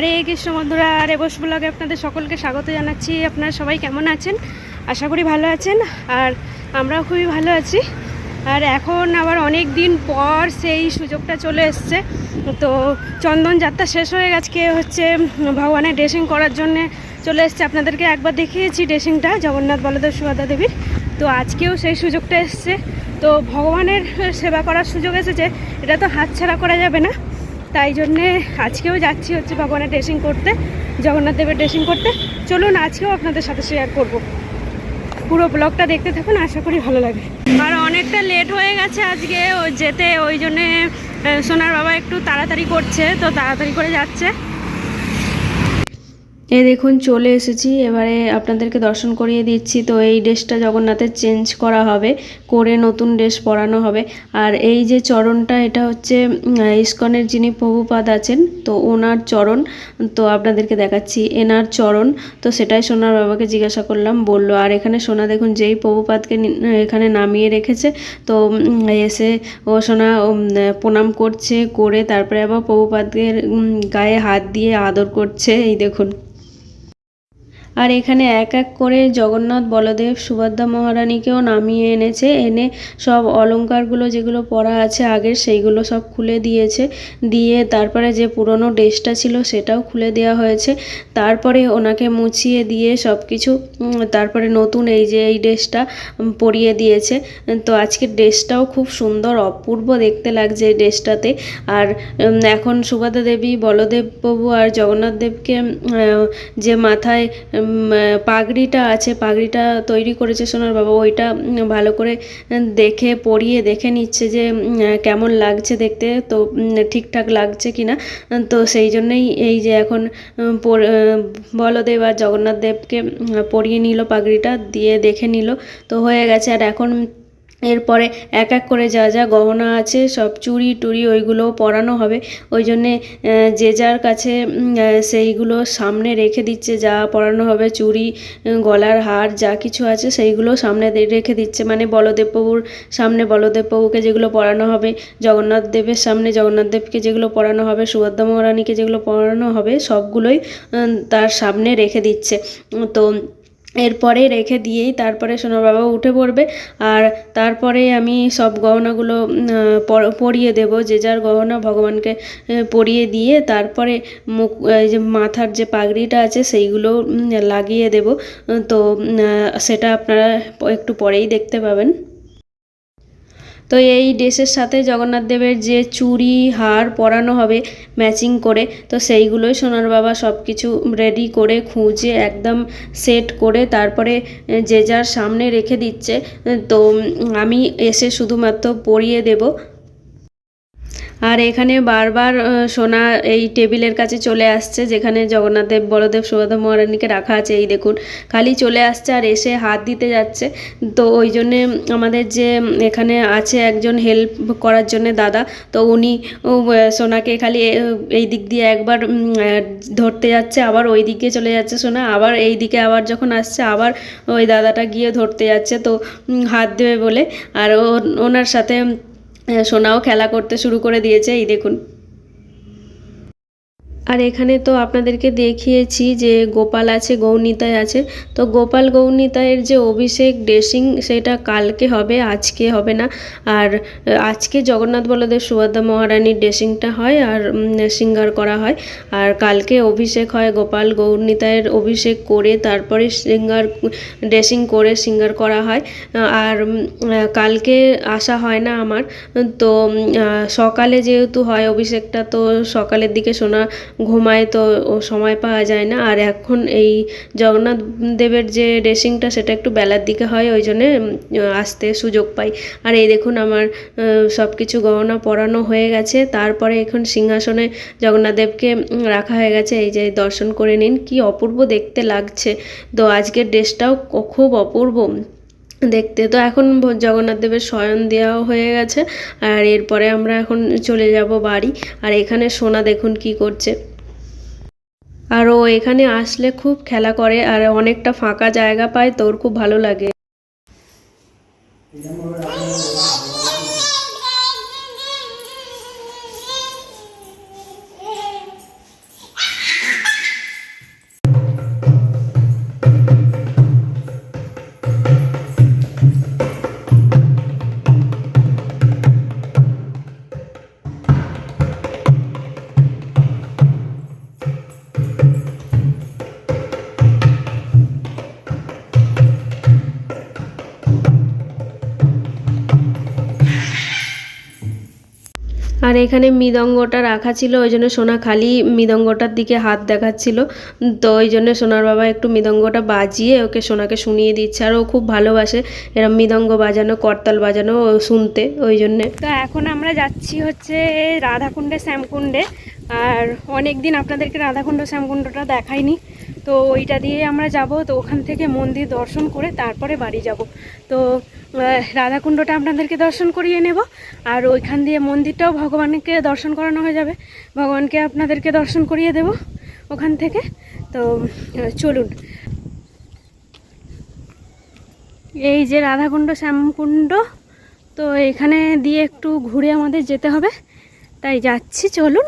হরে কৃষ্ণ বন্ধুরা আর এবস ব্লগে আপনাদের সকলকে স্বাগত জানাচ্ছি। আপনারা সবাই কেমন আছেন? আশা করি ভালো আছেন। আর আমরাও খুবই ভালো আছি। আর এখন আবার অনেক দিন পর সেই সুযোগটা চলে এসছে। তো চন্দন যাত্রা শেষ হয়ে গেছে হচ্ছে ভগবানের ড্রেসিং করার জন্যে চলে এসছে। আপনাদেরকে একবার দেখিয়েছি ড্রেসিংটা, জগন্নাথ বলদেব সুভদ্রা দেবীর। তো আজকেও সেই সুযোগটা এসছে। তো ভগবানের সেবা করার সুযোগ এসেছে। এটা তো হাতছাড়া করা যাবে না। তাই জন্যে আজকেও যাচ্ছি হচ্ছে ভগবানের ড্রেসিং করতে, জগন্নাথ দেবের ড্রেসিং করতে। চলুন আজকেও আপনাদের সাথে শেয়ার করব। পুরো ব্লগটা দেখতে থাকুন, আশা করি ভালো লাগে আর অনেকটা লেট হয়ে গেছে আজকে যেতে, ওই জন্যে সোনার বাবা একটু তাড়াতাড়ি করছে, তো তাড়াতাড়ি করে যাচ্ছে। এই দেখুন, চলে এসেছি। এবারে আপনাদেরকে দর্শন করিয়ে দিচ্ছি। তো এই ড্রেসটা জগন্নাথের চেঞ্জ করা হবে, করে নতুন ড্রেস পরানো হবে। আর এই যে চরণটা, এটা হচ্ছে ইস্কনের যিনি প্রভুপাদ আছেন, তো ওনার চরণ। তো আপনাদেরকে দেখাচ্ছি, এনার চরণ। তো সেটাই সোনার বাবাকে জিজ্ঞাসা করলাম, বলল, আর এখানে সোনা, দেখুন, যেই প্রভুপাদকে এখানে নামিয়ে রেখেছে, তো এসে ও সোনা প্রণাম করছে, করে তারপরে আবার প্রভুপাদের গায়ে হাত দিয়ে আদর করছে। এই দেখুন। আর এখানে এক এক করে জগন্নাথ, বলদেব, সুভদ্রা মহারানীকেও নামিয়ে এনেছে। এনে সব অলংকারগুলো যেগুলো পরা আছে আগের, সেইগুলো সব খুলে দিয়েছে। দিয়ে তারপরে যে পুরনো ড্রেসটা ছিল সেটাও খুলে দেওয়া হয়েছে। তারপরে ওনাকে মুছিয়ে দিয়ে সব কিছু তারপরে নতুন এই যে এই ড্রেসটা পরিয়ে দিয়েছে। তো আজকের ড্রেসটাও খুব সুন্দর, অপূর্ব দেখতে লাগছে এই ড্রেসটাতে। আর এখন সুভদ্রা দেবী, বলদেব প্রভু আর জগন্নাথ দেবকে যে মাথায় পাগড়িটা আছে, পাগড়িটা তৈরি করেছে সোনার বাবা। ওইটা ভালো করে দেখে, পরিয়ে দেখে নিচ্ছে যে কেমন লাগছে দেখতে, তো ঠিকঠাক লাগছে কি না তো সেই জন্যই এই যে এখন বলদেব আর জগন্নাথ দেবকে পরিয়ে নিল পাগড়িটা, দিয়ে দেখে নিল। তো হয়ে গেছে। আর এখন এরপরে এক এক করে যা যা গহনা আছে সব চুড়ি টুড়ি ওইগুলোও পরানো হবে। ওই জন্যে যে যার কাছে সেইগুলো সামনে রেখে দিচ্ছে যা পরানো হবে উম, গলার হার যা কিছু আছে সেইগুলো সামনে রেখে দিচ্ছে। মানে বলদেব প্রভুর সামনে বলদেব প্রভুকে যেগুলো পরানো হবে জগন্নাথ দেবের সামনে জগন্নাথ দেবকে যেগুলো পরানো হবে সুভদ্রা মহারানীকে যেগুলো পরানো হবে সবগুলোই তার সামনে রেখে দিচ্ছে। তো এরপরে রেখে দিয়েই তারপরে সোনার বাবা উঠে পড়বে। আর তারপরে আমি সব গহনাগুলো পরিয়ে দেব। যে যার গহনা ভগবানকে পরিয়ে দিয়ে তারপরে মুখ যে মাথার যে পাগড়িটা আছে সেইগুলো লাগিয়ে দেব। তো সেটা আপনারা একটু পরেই দেখতে পাবেন। তো এই ড্রেসের সাথে জগন্নাথ দেবের যে চুরি হার পরানো হবে ম্যাচিং করে, তো সেইগুলোই সোনার বাবা সব কিছু রেডি করে খুঁজে একদম সেট করে তারপরে যে যার সামনে রেখে দিচ্ছে, তো আমি এসে শুধুমাত্র পরিয়ে দেব। আর এখানে বারবার সোনা এই টেবিলের কাছে চলে আসছে, যেখানে জগন্নাথ দেব, বলদেব, সুভদ্রা মহারানীকে রাখা আছে, এই দেখুন। খালি চলে আসছে আর এসে হাত দিতে যাচ্ছে। তো ওই জন্যে আমাদের যে এখানে আছে একজন হেল্প করার জন্যে দাদা, তো উনি সোনাকে খালি এই দিক দিয়ে একবার ধরতে যাচ্ছে, আবার ওই দিকে চলে যাচ্ছে সোনা, আবার এই দিকে আবার যখন আসছে, আবার ওই দাদাটা গিয়ে ধরতে যাচ্ছে, তো হাত দেবে বলে। আর ওনার সাথে সোনাও খেলা করতে শুরু করে দিয়েছে। এই দেখুন। আর এখানে তো আপনাদেরকে দেখিয়েছি যে গোপাল আছে গৌনিতায় আছে। তো গোপাল গৌনিতায়ের যে অভিষেক ড্রেসিং সেটা কালকে হবে আজকে হবে না। আর আজকে জগন্নাথ বলদেব সুভদ্রা মহারানীর ড্রেসিংটা হয় আর উম, শৃঙ্গার করা হয়। আর কালকে অভিষেক হয় গোপাল গৌরনিতায়ের অভিষেক করে তারপরে শৃঙ্গার ড্রেসিং করে শৃঙ্গার করা হয়। আর কালকে আসা হয় না আমার। তো সকালে যেহেতু হয় অভিষেকটা তো সকালের দিকে শোনা ঘুমায় তো ও সময় পাওয়া যায় না। আর এখন এই জগন্নাথ দেবের যে ড্রেসিংটা সেটা একটু বেলার দিকে হয়, ওই জন্যে আসতে সুযোগ পাই। আর এই দেখুন আমার সব কিছু গহনা পরানো হয়ে গেছে। তারপরে এখন সিংহাসনে জগন্নাথ দেবকে রাখা হয়ে গেছে। এই যে দর্শন করে নিন, কি অপূর্ব দেখতে লাগছে। তো আজকের ড্রেসটাও খুব অপূর্ব। দেখতে তো এখন জগন্নাথ দেবের শয়ন দেওয়াও হয়ে গেছে। আর এরপরে আমরা এখন চলে যাব বাড়ি। আর এখানে সোনা দেখুন কি করছে। আর ও এখানে আসলে খুব খেলা করে আর অনেকটা ফাঁকা জায়গা পায়, তোর খুব ভালো লাগে। এখানে মৃদঙ্গটা রাখা ছিল, ওই জন্য সোনা খালি মৃদঙ্গটার দিকে হাত দেখাচ্ছিল। তো ওই জন্য সোনার বাবা একটু মৃদঙ্গটা বাজিয়ে ওকে সোনাকে শুনিয়ে দিচ্ছে, আর ও খুব ভালোবাসে এরম মৃদঙ্গ বাজানো, করতাল বাজানো শুনতে, ওই জন্যে। তো এখন আমরা যাচ্ছি হচ্ছে রাধাকুণ্ডে, শ্যামকুণ্ডে। আর অনেক দিন আপনাদেরকে রাধাকুণ্ড, শ্যামকুণ্ডটা দেখাইনি। তো ওইটা দিয়ে আমরা যাব। তো ওখান থেকে মন্দির দর্শন করে তারপরে বাড়ি যাব। তো রাধাকুণ্ডটা আপনাদেরকে দর্শন করিয়ে নেব। আর ওইখান দিয়ে মন্দিরটাও ভগবানকে দর্শন করানো হয়ে যাবে। ভগবানকে আপনাদেরকে দর্শন করিয়ে দেব ওখান থেকে। তো চলুন। এই যে রাধাকুণ্ড, শ্যামকুণ্ড, তো এখানে দিয়ে একটু ঘুরে আমাদের যেতে হবে। তাই যাচ্ছি, চলুন।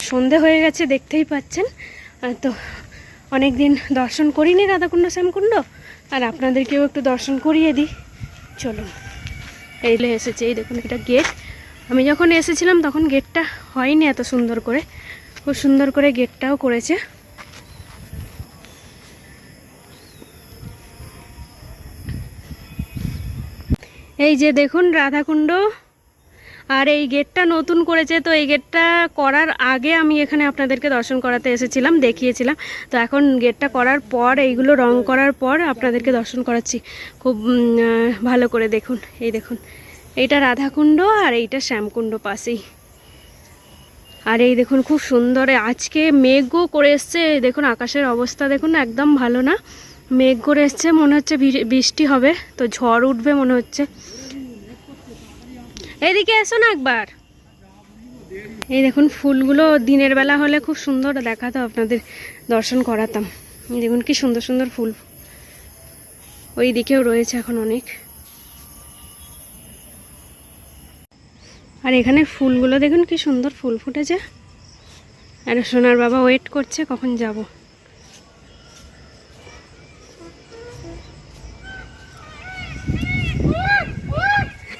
সন্ধে হয়ে গেছে, দেখতেই পাচ্ছেন। তো অনেক দিন দর্শন করিনি রাধাকুণ্ড, শ্যামকুণ্ড। আর আপনাদেরকেও একটু দর্শন করিয়ে দিই। চলুন। এই এসেছে, এই দেখুন এটা গেট। আমি যখন এসেছিলাম তখন গেটটা হয়নি এত সুন্দর করে। খুব সুন্দর করে গেটটাও করেছে। এই যে দেখুন রাধাকুণ্ড। আর এই গেটটা নতুন করেছে, তো এই গেটটা করার আগে আমি এখানে আপনাদেরকে দর্শন করাতে এসেছিলাম, দেখিয়েছিলাম। তো এখন গেটটা করার পর, এইগুলো রং করার পর আপনাদেরকে দর্শন করাচ্ছি। খুব ভালো করে দেখুন, এই দেখুন। এইটা রাধাকুণ্ড আর এইটা শ্যামকুণ্ড পাশেই। আর এই দেখুন, খুব সুন্দর আজকে মেঘও করে এসছে। দেখুন, আকাশের অবস্থা দেখুন, একদম ভালো না। মেঘ করে এসছে, মনে হচ্ছে বৃষ্টি হবে, তো ঝড় উঠবে মনে হচ্ছে। এদিকে এসো না একবার। এই দেখুন, ফুলগুলো দিনের বেলা হলে খুব সুন্দর দেখাতো আপনাদের, দর্শন করাতাম। দেখুন কি সুন্দর সুন্দর ফুল। ওই দিকেও রয়েছে এখন অনেক। আর এখানে ফুলগুলো দেখুন কি সুন্দর ফুল ফুটেছে। আর সোনার বাবা ওয়েট করছে কখন যাব।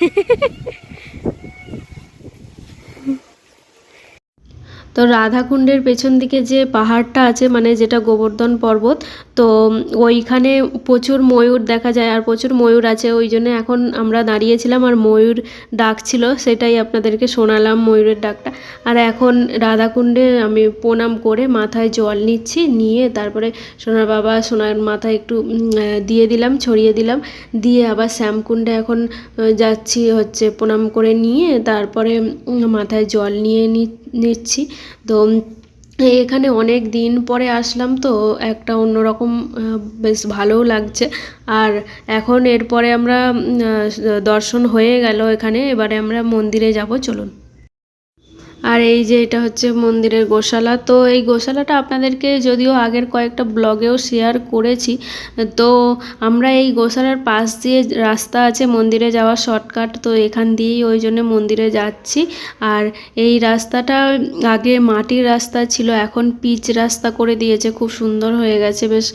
তো রাধাকুণ্ডের পেছন দিকে যে পাহাড়টা আছে মানে যেটা গোবর্ধন পর্বত, তো ওইখানে প্রচুর ময়ূর দেখা যায় আর প্রচুর ময়ূর আছে। ওই জন্য এখন আমরা দাঁড়িয়েছিলাম আর ময়ূর ডাকছিল সেটাই আপনাদেরকে শোনালাম ময়ূরের ডাকটা। আর এখন রাধাকুণ্ডে আমি প্রণাম করে মাথায় জল নিচ্ছি, নিয়ে তারপরে সোনার বাবা সোনার মাথায় একটু দিয়ে দিলাম, ছড়িয়ে দিলাম। দিয়ে আবার শ্যামকুণ্ডে এখন যাচ্ছি হচ্ছে প্রণাম করে নিয়ে, তারপরে মাথায় জল নিয়ে নি- নিচ্ছি। তো এখানে অনেক দিন পরে আসলাম তো, একটা অন্যরকম বেশ ভালোও লাগছে। আর এখন এরপরে আমরা দর্শন হয়ে গেল এখানে, এবারে আমরা মন্দিরে যাব, চলুন। আর এই যে এটা হচ্ছে মন্দিরের গোশালা। তো এই গোশালাটা আপনাদেরকে যদিও আগের কয়েকটা ব্লগেও শেয়ার করেছি, তো আমরা এই গোশালার পাশ দিয়ে রাস্তা আছে মন্দিরে যাওয়ার শর্টকাট তো এখান দিয়েই ওই জন্য মন্দিরে যাচ্ছি। আর এই রাস্তাটা আগে মাটির রাস্তা ছিল, এখন পিচ রাস্তা করে দিয়েছে, খুব সুন্দর হয়ে গেছে, বেশ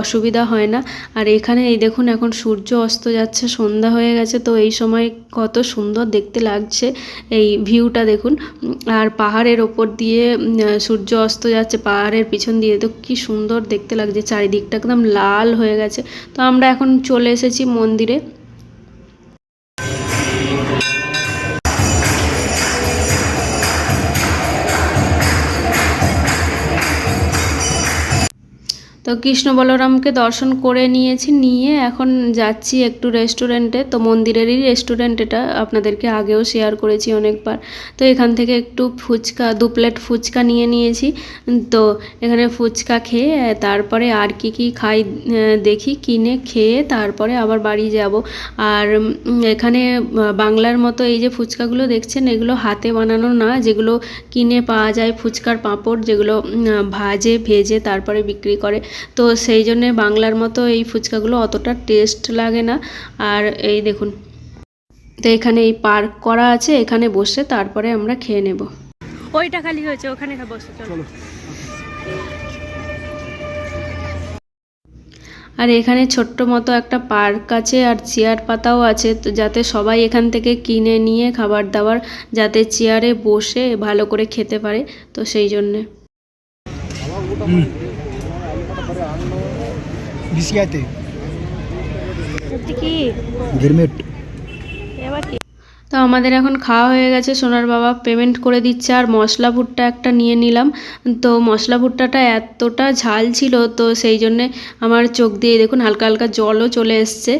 অসুবিধা হয় না। আর এখানে এই দেখুন এখন সূর্য অস্ত যাচ্ছে, সন্ধ্যা হয়ে গেছে, তো এই সময় কত সুন্দর দেখতে লাগছে, এই ভিউটা দেখুন। আর পাহাড়ের ওপর দিয়ে সূর্য অস্ত যাচ্ছে পাহাড়ের পিছন দিয়ে। তো কি সুন্দর দেখতে লাগছে, চারিদিকটা একদম লাল হয়ে গেছে। তো আমরা এখন চলে এসেছি মন্দিরে। তো কৃষ্ণ বলরামকে দর্শন করে নিয়েছি, নিয়ে এখন যাচ্ছি একটু রেস্টুরেন্টে তো মন্দিরেরই রেস্টুরেন্ট এটা, আপনাদেরকে আগেও শেয়ার করেছি অনেকবার। তো এখান থেকে একটু ফুচকা, দু প্লেট ফুচকা নিয়ে নিয়েছি। তো এখানে ফুচকা খেয়ে, তারপরে আর কি কি খাই দেখি, কিনে খেয়ে তারপরে আবার বাড়ি যাব। আর এখানে বাংলার মতো এই যে ফুচকাগুলো দেখছেন, এগুলো হাতে বানানো না, যেগুলো কিনে পাওয়া যায় ফুচকার পাঁপড়, যেগুলো ভাজে, ভেজে তারপরে বিক্রি করে। তো সেই জন্যে বাংলার মতো এই ফুচকাগুলো অতটা টেস্ট লাগে না। আর এই দেখুন তো এখানে এই পার্ক করা আছে এখানে বসে তারপরে আমরা খেয়ে নেব। ওইটা খালি হয়েছে ওখানে বসে চলো। আর এখানে ছোট্ট মতো একটা পার্ক আছে আর চেয়ার পাতাও আছে তো যাতে সবাই এখান থেকে কিনে নিয়ে খাবার দাবার যাতে চেয়ারে বসে ভালো করে খেতে পারে তো সেই জন্যে। घिसिया थे गिरमिट। তো আমাদের এখন খাওয়া হয়ে গেছে। সোনার বাবা পেমেন্ট করে দিচ্ছে আর মশলা ভুট্টা একটা নিয়ে নিলাম। তো মশলা ভুট্টাটা এতটা ঝাল ছিল তো সেই জন্যে আমার চোখ দিয়ে দেখুন হালকা হালকা জলও চলে এসছে।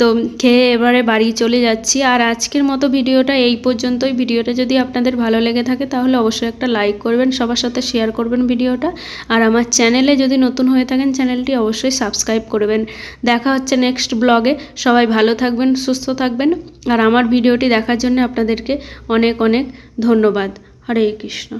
তো খেয়ে এবারে বাড়ি চলে যাচ্ছি। আর আজকের মতো ভিডিওটা এই পর্যন্তই। ভিডিওটা যদি আপনাদের ভালো লেগে থাকে তাহলে অবশ্যই একটা লাইক করবেন, সবার সাথে শেয়ার করবেন ভিডিওটা। আর আমার চ্যানেলে যদি নতুন হয়ে থাকেন চ্যানেলটি অবশ্যই সাবস্ক্রাইব করবেন। দেখা হচ্ছে নেক্সট ব্লগে সবাই ভালো থাকবেন, সুস্থ থাকবেন। আর আমার ভিডিওটি দেখার জন্য আপনাদেরকে অনেক অনেক ধন্যবাদ। হরে কৃষ্ণ।